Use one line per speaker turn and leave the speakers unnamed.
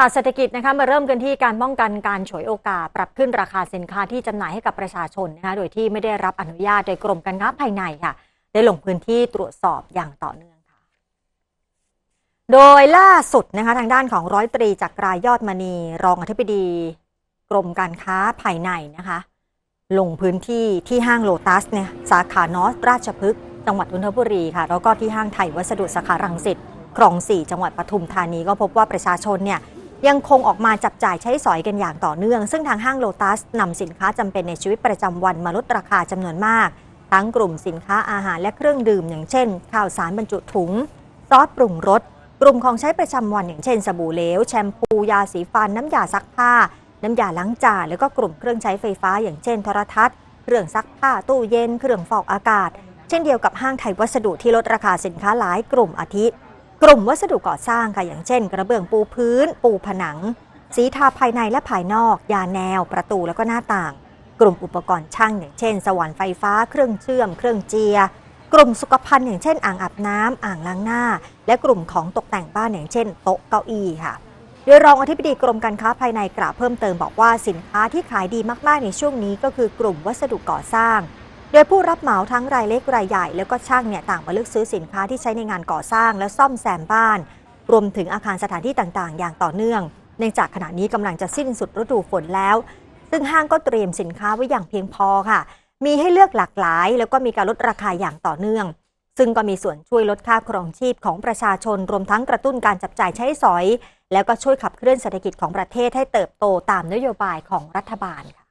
ค่ะเศรษฐกิจนะคะมาเริ่มกันที่การป้องกันการฉวยโอกาส ปรับขึ้นราคาสินค้าที่จำหน่ายให้กับประชาชนนะคะโดยที่ไม่ได้รับอนุญาตโดยกรมการค้าภายในค่ะ ได้ลงพื้นที่ตรวจสอบอย่างต่อเนื่องค่ะ โดยล่าสุดนะคะทางด้านของร้อยตรีจักรายอดมณี รองอธิบดี กรมการค้าภายในนะคะ ลงพื้นที่ที่ห้างโลตัสเนี่ยสาขานอสราชพฤกษ์จังหวัดนนทบุรีค่ะแล้วก็ที่ห้างไทยวัสดุสาขารังสิตคลองสี่จังหวัดปทุมธานีก็พบว่าประชาชนเนี่ย ยังคงออกมาจับจ่ายใช้สอยกันอย่างต่อเนื่อง ซึ่งทางห้างโลตัสนำสินค้าจำเป็นในชีวิตประจำวันมาลดราคาจำนวนมาก ทั้งกลุ่มสินค้าอาหารและเครื่องดื่ม อย่างเช่น ข้าวสารบรรจุถุงซอสปรุงรสกลุ่มของใช้ประจำวันอย่างเช่น สบู่เหลว แชมพู ยาสีฟัน น้ำยาซักผ้า น้ำยาล้างจานแล้วก็กลุ่มเครื่องใช้ไฟฟ้า อย่างเช่น โทรทัศน์ เครื่องซักผ้า ตู้เย็น เครื่องฟอกอากาศ เช่นเดียวกับห้างไทยวัสดุที่ลดราคาสินค้าหลายกลุ่มอาทิ กลุ่มวัสดุก่อสร้างค่ะอย่างเช่น กระเบื้องปูพื้น ปูผนัง สีทาภายในและภายนอก ยาแนว ประตูแล้วก็หน้าต่าง กลุ่มอุปกรณ์ช่างอย่างเช่น สว่านไฟฟ้า เครื่องเชื่อม เครื่องเจีย กลุ่มสุขภัณฑ์อย่างเช่น อ่างอาบน้ำอ่างล้างหน้า และกลุ่มของตกแต่งบ้านอย่างเช่น โต๊ะเก้าอี้ค่ะโดยรองอธิบดีกรมการค้าภายในกล่าวเพิ่มเติมบอกว่าสินค้าที่ขายดีมาก ๆ ในช่วงนี้ก็คือกลุ่มวัสดุก่อสร้าง โดยผู้รับเหมาทั้งรายเล็กรายใหญ่ แล้วก็ช่างเนี่ยต่างมาเลือกซื้อสินค้าที่ใช้ในงานก่อสร้าง และซ่อมแซมบ้าน รวมถึงอาคารสถานที่ต่างๆ อย่างต่อเนื่อง เนื่องจากขณะนี้กำลังจะสิ้นสุดฤดูฝนแล้ว ซึ่งห้างก็เตรียมสินค้าไว้อย่างเพียงพอค่ะ มีให้เลือกหลากหลาย แล้วก็มีการลดราคาอย่างต่อเนื่อง ซึ่งก็มีส่วนช่วยลดค่าครองชีพของประชาชน รวมทั้งกระตุ้นการจับจ่ายใช้สอย แล้วก็ช่วยขับเคลื่อนเศรษฐกิจของประเทศให้เติบโตตามนโยบายของรัฐบาลค่ะ